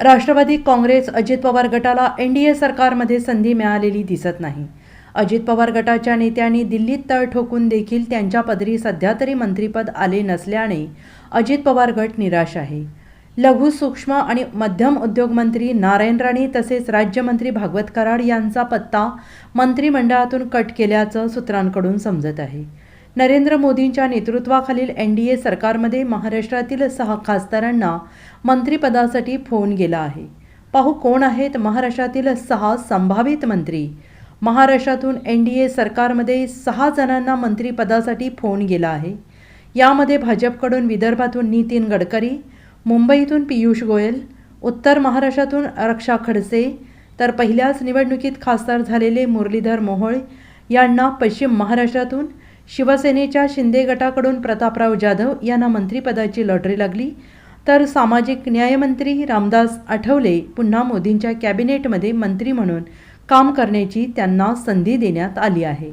राष्ट्रवादी काँग्रेस अजित पवार गटाला N D A सरकारमध्ये संधी मिळालेली दिसत नाही. अजित पवार गटाच्या नेत्यांनी दिल्लीत तळ ठोकून देखील त्यांच्या पदरी सध्या तरी मंत्रिपद आले नसल्याने अजित पवार गट निराश आहे. लघु सूक्ष्म आणि मध्यम उद्योग मंत्री नारायण राणे तसेच राज्यमंत्री भागवत कराड यांचा पत्ता मंत्रिमंडळातून कट केल्याचं सूत्रांकडून समजत आहे. नरेंद्र मोदींच्या नेतृत्वाखालील एन डी ए सरकारमध्ये महाराष्ट्रातील सहा खासदारांना मंत्रिपदासाठी फोन गेला आहे. पाहू कोण आहेत महाराष्ट्रातील सहा संभावित मंत्री. महाराष्ट्रातून एन डी ए सरकारमध्ये सहा जणांना मंत्रिपदासाठी फोन गेला आहे. यामध्ये भाजपकडून विदर्भातून नितीन गडकरी मुंबईतून पियुष गोयल उत्तर महाराष्ट्रातून रक्षा खडसे तर पहिल्याच निवडणुकीत खासदार झालेले मुरलीधर मोहोळ यांना पश्चिम महाराष्ट्रातून शिवसेनेच्या शिंदे गटाकडून प्रतापराव जाधव यांना मंत्रिपदाची लॉटरी लागली. तर सामाजिक न्यायमंत्री रामदास आठवले पुन्हा मोदींच्या कॅबिनेटमध्ये मंत्री म्हणून काम करण्याची त्यांना संधी देण्यात आली आहे.